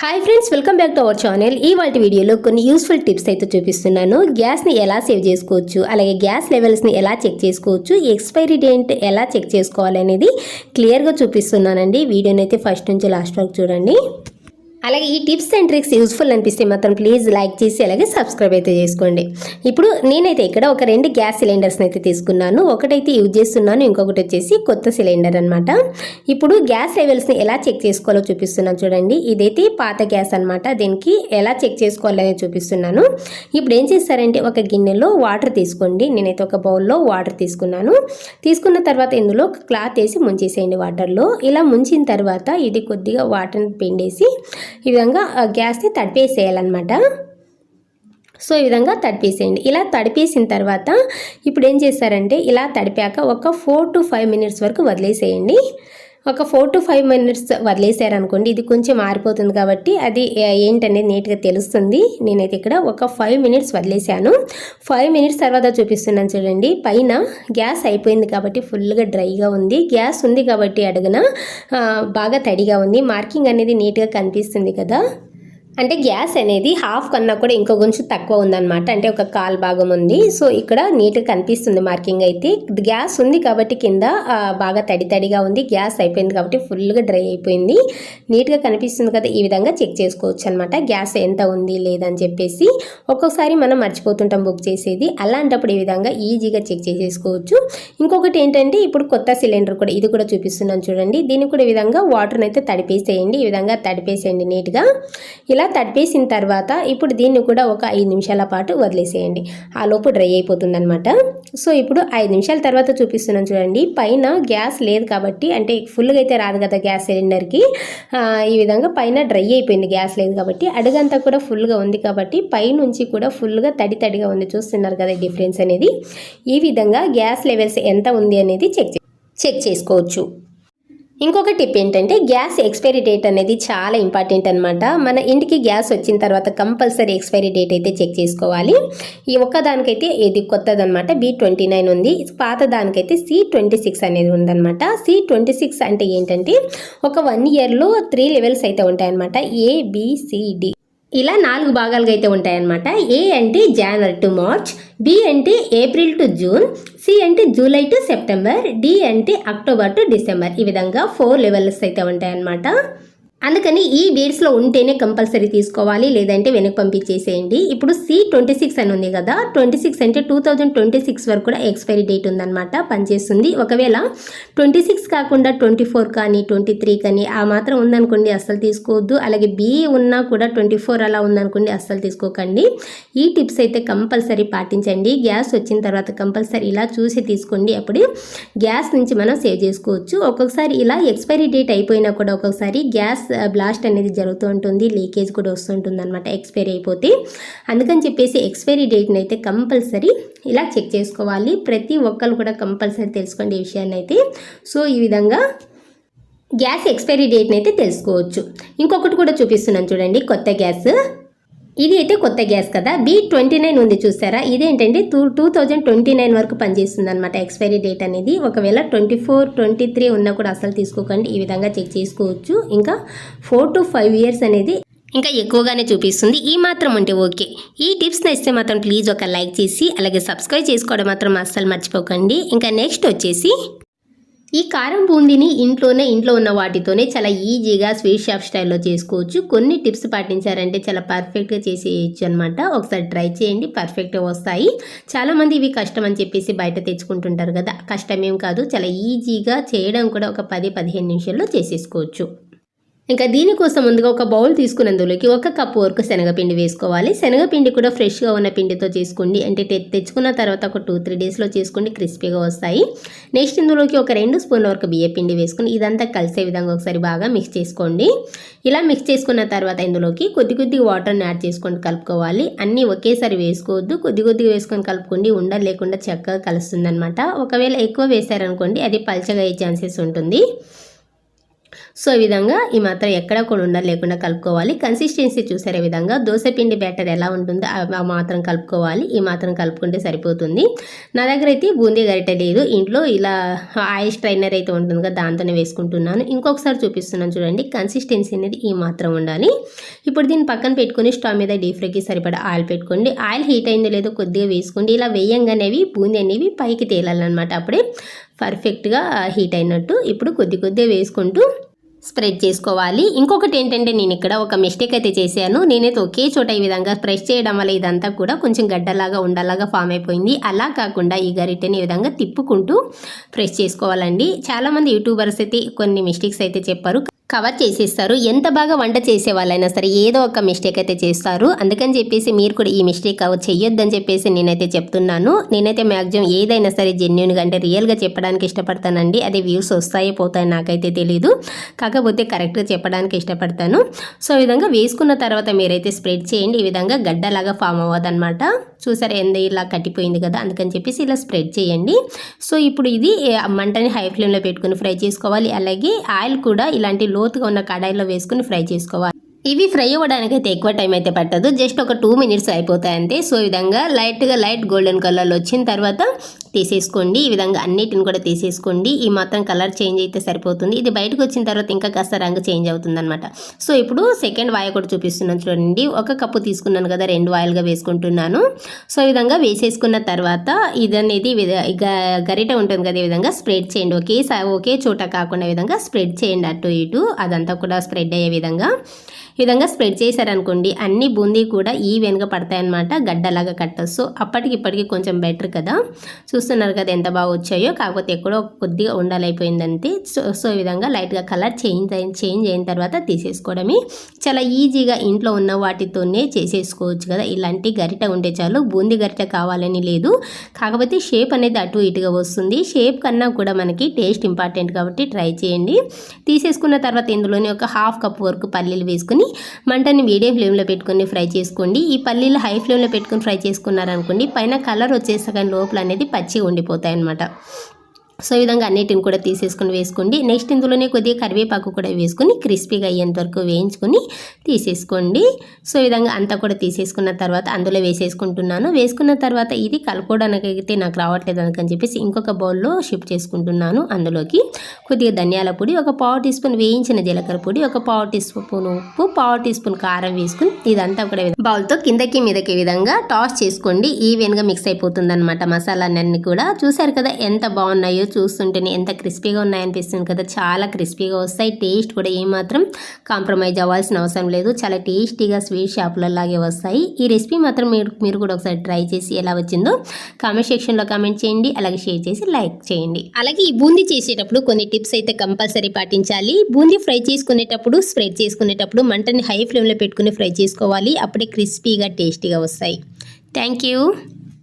Hi friends welcome back to our channel ఈ వాటి వీడియోలో కొన్ని యూస్ఫుల్ టిప్స్ అయితే చూపిస్తున్నాను. గ్యాస్ని ఎలా సేవ్ చేసుకోవచ్చు అలాగే గ్యాస్ లెవెల్స్ని ఎలా చెక్ చేసుకోవచ్చు ఎక్స్పైరీ డేట్ ఎలా చెక్ చేసుకోవాలనేది క్లియర్గా చూపిస్తున్నానండి. వీడియోని అయితే ఫస్ట్ నుంచి లాస్ట్ వరకు చూడండి. అలాగే ఈ టిప్స్ అండ్ ట్రిక్స్ యూస్ఫుల్ అనిపిస్తే మాత్రం ప్లీజ్ లైక్ చేసి అలాగే సబ్స్క్రైబ్ అయితే చేసుకోండి. ఇప్పుడు నేనైతే ఇక్కడ ఒక రెండు గ్యాస్ సిలిండర్స్ని అయితే తీసుకున్నాను. ఒకటైతే యూజ్ చేస్తున్నాను. ఇంకొకటి వచ్చేసి కొత్త సిలిండర్ అనమాట ఇప్పుడు గ్యాస్ లెవెల్స్ని ఎలా చెక్ చేసుకోవాలో చూపిస్తున్నాను చూడండి. ఇదైతే పాత గ్యాస్ అనమాట దీనికి ఎలా చెక్ చేసుకోవాలని చూపిస్తున్నాను. ఇప్పుడు ఏం చేస్తారంటే ఒక గిన్నెలో వాటర్ తీసుకోండి. నేనైతే ఒక బౌల్లో వాటర్ తీసుకున్నాను. తీసుకున్న తర్వాత ఇందులో క్లాత్ వేసి ముంచేసేయండి వాటర్లో. ఇలా ముంచిన తర్వాత ఇది కొద్దిగా వాటర్ని పిండేసి ఈ విధంగా గ్యాస్ని తడిపేసేయాలన్నమాట. సో ఈ విధంగా తడిపేసేయండి. ఇలా తడిపేసిన తర్వాత ఇప్పుడు ఏం చేస్తారంటే ఇలా తడిపాక ఒక ఫోర్ టు ఫైవ్ మినిట్స్ వరకు వదిలేసేయండి. ఒక ఫోర్ టు ఫైవ్ మినిట్స్ వదిలేసారనుకోండి ఇది కొంచెం మారిపోతుంది కాబట్టి అది ఏంటనేది నీట్గా తెలుస్తుంది. నేనైతే ఇక్కడ ఒక ఫైవ్ మినిట్స్ వదిలేసాను ఫైవ్ మినిట్స్ తర్వాత చూపిస్తున్నాను చూడండి. పైన గ్యాస్ అయిపోయింది కాబట్టి ఫుల్గా డ్రైగా ఉంది. గ్యాస్ ఉంది కాబట్టి అడుగున బాగా తడిగా ఉంది. మార్కింగ్ అనేది నీట్గా కనిపిస్తుంది కదా. అంటే గ్యాస్ అనేది హాఫ్ కన్నా కూడా ఇంకో కొంచెం తక్కువ ఉందన్నమాట. అంటే ఒక కాల్ భాగం ఉంది. సో ఇక్కడ నీట్గా కనిపిస్తుంది మార్కింగ్ అయితే. గ్యాస్ ఉంది కాబట్టి కింద బాగా తడి తడిగా ఉంది. గ్యాస్ అయిపోయింది కాబట్టి ఫుల్గా డ్రై అయిపోయింది. నీట్గా కనిపిస్తుంది కదా ఈ విధంగా చెక్ చేసుకోవచ్చు అనమాట గ్యాస్ ఎంత ఉంది లేదని చెప్పేసి. ఒక్కొక్కసారి మనం మర్చిపోతుంటాం బుక్ చేసేది. అలాంటప్పుడు ఈ విధంగా ఈజీగా చెక్ చేసేసుకోవచ్చు. ఇంకొకటి ఏంటంటే ఇప్పుడు కొత్త సిలిండర్ కూడా ఇది కూడా చూపిస్తున్నాను చూడండి. దీన్ని కూడా ఈ విధంగా వాటర్ని అయితే తడిపేసేయండి. ఈ విధంగా తడిపేసేయండి నీట్గా. ఇలా తడిపేసిన తర్వాత ఇప్పుడు దీన్ని కూడా ఒక ఐదు నిమిషాల పాటు వదిలేసేయండి. ఆ లోపు డ్రై అయిపోతుందనమాట సో ఇప్పుడు ఐదు నిమిషాల తర్వాత చూపిస్తున్నాను చూడండి. పైన గ్యాస్ లేదు కాబట్టి అంటే ఫుల్గా అయితే రాదు కదా గ్యాస్ సిలిండర్కి. ఈ విధంగా పైన డ్రై అయిపోయింది గ్యాస్ లేదు కాబట్టి. అడుగంతా కూడా ఫుల్గా ఉంది కాబట్టి పైనుంచి కూడా ఫుల్గా తడి తడిగా ఉంది. చూస్తున్నారు కదా డిఫరెన్స్ అనేది. ఈ విధంగా గ్యాస్ లెవెల్స్ ఎంత ఉంది అనేది చెక్ చే- చెక్ చేసుకోవచ్చు. ఇంకొక టిప్ ఏంటంటే గ్యాస్ ఎక్స్పైరీ డేట్ అనేది చాలా ఇంపార్టెంట్ అనమాట మన ఇంటికి గ్యాస్ వచ్చిన తర్వాత కంపల్సరీ ఎక్స్పైరీ డేట్ అయితే చెక్ చేసుకోవాలి. ఈ ఒక్కదానికైతే ఇది ఇది కొత్తదనమాట బి ట్వంటీ నైన్ ఉంది. పాత దానికైతే సి ట్వంటీ సిక్స్ అనేది ఉందన్నమాట. సి ట్వంటీ సిక్స్ అంటే ఏంటంటే ఒక వన్ ఇయర్లో త్రీ లెవెల్స్ అయితే ఉంటాయన్నమాట. ఏబిసిడి ఇలా నాలుగు భాగాలుగా అయితే ఉంటాయన్నమాట. ఏ అంటే జనవరి టు మార్చ్ బి అంటే ఏప్రిల్ టు జూన్ సి అంటే జూలై టు సెప్టెంబర్ డి అంటే అక్టోబర్ టు డిసెంబర్ ఈ విధంగా ఫోర్ లెవెల్స్ అయితే ఉంటాయన్నమాట. అందుకని ఈ డేట్స్లో ఉంటేనే కంపల్సరీ తీసుకోవాలి లేదంటే వెనక్కి పంపించేసేయండి. ఇప్పుడు సి ట్వంటీ సిక్స్ అని ఉంది కదా ట్వంటీ సిక్స్ అంటే టూ థౌజండ్ ట్వంటీ సిక్స్ వరకు కూడా ఎక్స్పైరీ డేట్ ఉందన్నమాట పనిచేస్తుంది. ఒకవేళ ట్వంటీ సిక్స్ కాకుండా ట్వంటీ ఫోర్ కానీ ట్వంటీ త్రీ కానీ ఆ మాత్రం ఉందనుకోండి అస్సలు తీసుకోవద్దు. అలాగే బి ఉన్నా కూడా ట్వంటీ ఫోర్ అలా ఉందనుకోండి అస్సలు తీసుకోకండి. ఈ టిప్స్ అయితే కంపల్సరీ పాటించండి. గ్యాస్ వచ్చిన తర్వాత కంపల్సరీ ఇలా చూసి తీసుకోండి. అప్పుడు గ్యాస్ నుంచి మనం సేవ్ చేసుకోవచ్చు. ఒక్కొక్కసారి ఇలా ఎక్స్పైరీ డేట్ అయిపోయినా కూడా ఒక్కొక్కసారి గ్యాస్ బ్లాస్ట్ uh, అనేది జరుగుతూ ఉంటుంది లీకేజ్ కూడా వస్తుంటుంది అనమాట ఎక్స్పైరీ అయిపోతే. అందుకని చెప్పేసి ఎక్స్పైరీ డేట్ని అయితే కంపల్సరీ ఇలా చెక్ చేసుకోవాలి. ప్రతి ఒక్కరు కూడా కంపల్సరీ తెలుసుకోండి ఈ విషయాన్ని అయితే. సో ఈ విధంగా గ్యాస్ ఎక్స్పైరీ డేట్ని అయితే తెలుసుకోవచ్చు. ఇంకొకటి కూడా చూపిస్తున్నాను చూడండి కొత్త గ్యాస్ ఇది అయితే కొత్త గ్యాస్ కదా. బి ట్వంటీ నైన్ ఉంది చూసారా? ఇదేంటంటే two two thousand twenty nine వరకు పనిచేస్తుంది అనమాట ఎక్స్పైరీ డేట్ అనేది. ఒకవేళ ట్వంటీ ఫోర్ ట్వంటీ త్రీ ఉన్నా కూడా అసలు తీసుకోకండి. ఈ విధంగా చెక్ చేసుకోవచ్చు. ఇంకా ఫోర్ టు ఫైవ్ ఇయర్స్ అనేది ఇంకా ఎక్కువగానే చూపిస్తుంది. ఈ మాత్రం ఉంటే ఓకే. ఈ టిప్స్ నచ్చితే మాత్రం ప్లీజ్ ఒక లైక్ చేసి అలాగే సబ్స్క్రైబ్ చేసుకోవడం మాత్రం అస్సలు మర్చిపోకండి. ఇంకా నెక్స్ట్ వచ్చేసి ఈ కారం బూందీని ఇంట్లోనే ఇంట్లో ఉన్న వాటితోనే చాలా ఈజీగా స్వీట్ షాప్ స్టైల్లో చేసుకోవచ్చు. కొన్ని టిప్స్ పాటించారంటే చాలా పర్ఫెక్ట్గా చేసేయచ్చు అనమాట ఒకసారి ట్రై చేయండి పర్ఫెక్ట్గా వస్తాయి. చాలామంది ఇవి కష్టం అని చెప్పేసి బయట తెచ్చుకుంటుంటారు కదా. కష్టమేం కాదు చాలా ఈజీగా చేయడం కూడా ఒక పది పదిహేను నిమిషాల్లో చేసేసుకోవచ్చు. ఇంకా దీనికోసం ముందుగా ఒక బౌల్ తీసుకున్నందులోకి ఒక కప్పు వరకు శనగపిండి వేసుకోవాలి. శనగపిండి కూడా ఫ్రెష్గా ఉన్న పిండితో చేసుకోండి. అంటే తె- తెచ్చుకున్న తర్వాత ఒక టూ త్రీ డేస్లో చేసుకోండి. క్రిస్పీగా వస్తాయి. నెక్స్ట్ ఇందులోకి ఒక రెండు స్పూన్ల వరకు బియ్య పిండి వేసుకుని ఇదంతా కలిసే విధంగా ఒకసారి బాగా మిక్స్ చేసుకోండి. ఇలా మిక్స్ చేసుకున్న తర్వాత ఇందులోకి కొద్ది కొద్దిగా వాటర్ని యాడ్ చేసుకొని కలుపుకోవాలి. అన్నీ ఒకేసారి వేసుకోవద్దు. కొద్ది కొద్దిగా వేసుకొని కలుపుకోండి. ఉండ లేకుండా చక్కగా కలుస్తుంది ఒకవేళ ఎక్కువ వేశారనుకోండి అది పల్చగా అయ్యే ఛాన్సెస్ ఉంటుంది. సో ఈ విధంగా ఈ మాత్రం ఎక్కడ కూడా ఉండలు లేకుండా కలుపుకోవాలి. కన్సిస్టెన్సీ చూసారే విధంగా దోశ పిండి బ్యాటర్ ఎలా ఉంటుందో ఆ- మాత్రం కలుపుకోవాలి. ఈ మాత్రం కలుపుకుంటే సరిపోతుంది. నా దగ్గర అయితే బూందీ గరిటె లేదు. ఇంట్లో ఇలా ఆయిల్ స్ట్రైనర్ అయితే ఉంటుంది కదా దాంతోనే వేసుకుంటున్నాను. ఇంకొకసారి చూపిస్తున్నాను చూడండి. కన్సిస్టెన్సీ అనేది ఈ మాత్రం ఉండాలి. ఇప్పుడు దీన్ని పక్కన పెట్టుకుని స్టవ్ మీద డీప్ ఫ్రైకి సరిపడా ఆయిల్ పెట్టుకోండి. ఆయిల్ హీట్ అయిందో లేదో కొద్దిగా వేసుకోండి. ఇలా వేయంగానేవి బూందీ అనేవి పైకి తేలాలన్నమాట. అప్పుడే పర్ఫెక్ట్గా హీట్ అయినట్టు ఇప్పుడు కొద్ది కొద్దిగా వేసుకుంటూ స్ప్రెడ్ చేసుకోవాలి. ఇంకొకటి ఏంటంటే నేను ఇక్కడ ఒక మిస్టేక్ అయితే చేశాను. నేనైతే ఒకే చోట ఈ విధంగా ప్రెస్ చేయడం వల్ల ఇదంతా కూడా కొంచెం గడ్డలాగా ఉండలాగా ఫామ్ అయిపోయింది. అలా కాకుండా ఈ గరిటెని ఈ విధంగా తిప్పుకుంటూ ప్రెస్ చేసుకోవాలండి. చాలామంది యూట్యూబర్స్ అయితే కొన్ని మిస్టేక్స్ అయితే చెప్పారు. కవర్ చేసేస్తారు. ఎంత బాగా వంట చేసే వాళ్ళైనా సరే ఏదో ఒక మిస్టేక్ అయితే చేస్తారు. అందుకని చెప్పేసి మీరు కూడా ఈ మిస్టేక్ చెయ్యొద్దని చెప్పేసి నేనైతే చెప్తున్నాను. నేనైతే మ్యాక్సిమం ఏదైనా సరే జెన్యున్గా అంటే రియల్గా చెప్పడానికి ఇష్టపడతానండి. అది వ్యూస్ వస్తాయి పోతాయి నాకైతే తెలీదు. కాకపోతే కరెక్ట్గా చెప్పడానికి ఇష్టపడతాను. సో ఈ విధంగా వేసుకున్న తర్వాత మీరైతే స్ప్రెడ్ చేయండి. ఈ విధంగా గడ్డలాగా ఫామ్ అవ్వదన్నమాట. చూసారు ఎంత ఇలా కట్టిపోయింది కదా. అందుకని చెప్పేసి ఇలా స్ప్రెడ్ చేయండి. సో ఇప్పుడు ఇది మంటని హై ఫ్లేమ్లో పెట్టుకుని ఫ్రై చేసుకోవాలి. అలాగే ఆయిల్ కూడా ఇలాంటి లోతుగా ఉన్న కడాయిలో వేసుకుని ఫ్రై చేసుకోవాలి. ఇవి ఫ్రై అవ్వడానికి అయితే ఎక్కువ టైం అయితే పట్టదు. జస్ట్ ఒక టూ మినిట్స్ అయిపోతాయి అంతే సో ఈ విధంగా లైట్గా లైట్ గోల్డెన్ కలర్లో వచ్చిన తర్వాత తీసేసుకోండి. ఈ విధంగా అన్నిటిని కూడా తీసేసుకోండి. ఈ మాత్రం కలర్ చేంజ్ అయితే సరిపోతుంది. ఇది బయటకు వచ్చిన తర్వాత ఇంకా కాస్త రంగు చేంజ్ అవుతుందనమాట సో ఇప్పుడు సెకండ్ వాయి కూడా చూపిస్తున్నాను చూడండి. ఒక కప్పు తీసుకున్నాను కదా రెండు వాయిల్గా వేసుకుంటున్నాను. సో ఈ విధంగా వేసేసుకున్న తర్వాత ఇది అనేది గరిట ఉంటుంది కదా ఈ విధంగా స్ప్రెడ్ చేయండి. ఒకేసారి ఒకే చోట కాకుండా విధంగా స్ప్రెడ్ చేయండి అటు ఇటు. అదంతా కూడా స్ప్రెడ్ అయ్యే విధంగా. ఈ విధంగా స్ప్రెడ్ చేశారనుకోండి అన్ని బూందీ కూడా ఈవెన్గా పడతాయన్నమాట. గడ్డలాగా కట్టదు సో అప్పటికి ఇప్పటికి కొంచెం బెటర్ కదా. సో చూస్తున్నారు కదా ఎంత బాగా వచ్చాయో కాకపోతే ఎక్కడో కొద్దిగా ఉండాలైపోయిందంతే సో సో ఈ విధంగా లైట్గా కలర్ చేంజ్ చేంజ్ అయిన తర్వాత తీసేసుకోవడమే. చాలా ఈజీగా ఇంట్లో ఉన్న వాటితోనే చేసేసుకోవచ్చు కదా. ఇలాంటి గరిట ఉంటే చాలు బూంది గరిట కావాలని లేదు. కాకపోతే షేప్ అనేది అటు ఇటుగా వస్తుంది. షేప్ కన్నా కూడా మనకి టేస్ట్ ఇంపార్టెంట్ కాబట్టి ట్రై చేయండి. తీసేసుకున్న తర్వాత ఇందులోనే ఒక హాఫ్ కప్ వరకు పల్లీలు వేసుకుని మంటని మీడియం ఫ్లేమ్లో పెట్టుకొని ఫ్రై చేసుకోండి. ఈ పల్లీలు హై ఫ్లేమ్లో పెట్టుకొని ఫ్రై చేసుకున్నారనుకోండి పైన కలర్ వచ్చేసరికి లోపల అనేది వచ్చి ఉండిపోతాయి అన్నమాట సో ఈ విధంగా అన్నిటిని కూడా తీసేసుకుని వేసుకోండి. నెక్స్ట్ ఇందులోనే కొద్దిగా కరివేపాకు కూడా వేసుకుని క్రిస్పీగా అయ్యేంత వరకు వేయించుకొని తీసేసుకోండి. సో ఈ విధంగా అంతా కూడా తీసేసుకున్న తర్వాత అందులో వేసేసుకుంటున్నాను. వేసుకున్న తర్వాత ఇది కలుపుకోవడానికి అయితే నాకు రావట్లేదు అందుకని చెప్పేసి ఇంకొక బౌల్లో షిఫ్ట్ చేసుకుంటున్నాను అందులోకి. కొద్దిగా ధనియాల పొడి ఒక పావు టీ స్పూన్ వేయించిన జీలకర్ర పొడి ఒక పావు టీ స్పూన్ ఉప్పు పావు టీ స్పూన్ కారం వేసుకుని ఇదంతా కూడా బౌల్తో కిందకి మీదకి విధంగా టాస్ చేసుకోండి. ఈవెన్గా మిక్స్ అయిపోతుంది అనమాట మసాలాలన్నీ కూడా. చూసారు కదా ఎంత బాగున్నాయో చూస్తుంటేనే ఎంత క్రిస్పీగా ఉన్నాయనిపిస్తుంది కదా. చాలా క్రిస్పీగా వస్తాయి. టేస్ట్ కూడా ఏమాత్రం కాంప్రమైజ్ అవ్వాల్సిన అవసరం లేదు. చాలా టేస్టీగా స్వీట్ షాపులలాగే వస్తాయి. ఈ రెసిపీ మాత్రం మీరు మీరు కూడా ఒకసారి ట్రై చేసి ఎలా వచ్చిందో కామెంట్ సెక్షన్లో కామెంట్ చేయండి. అలాగే షేర్ చేసి లైక్ చేయండి. అలాగే ఈ బూందీ చేసేటప్పుడు కొన్ని టిప్స్ అయితే కంపల్సరీ పాటించాలి. బూందీ ఫ్రై చేసుకునేటప్పుడు స్ప్రెడ్ చేసుకునేటప్పుడు మంటని హై ఫ్లేమ్లో పెట్టుకుని ఫ్రై చేసుకోవాలి. అప్పుడే క్రిస్పీగా టేస్టీగా వస్తాయి. Thank you.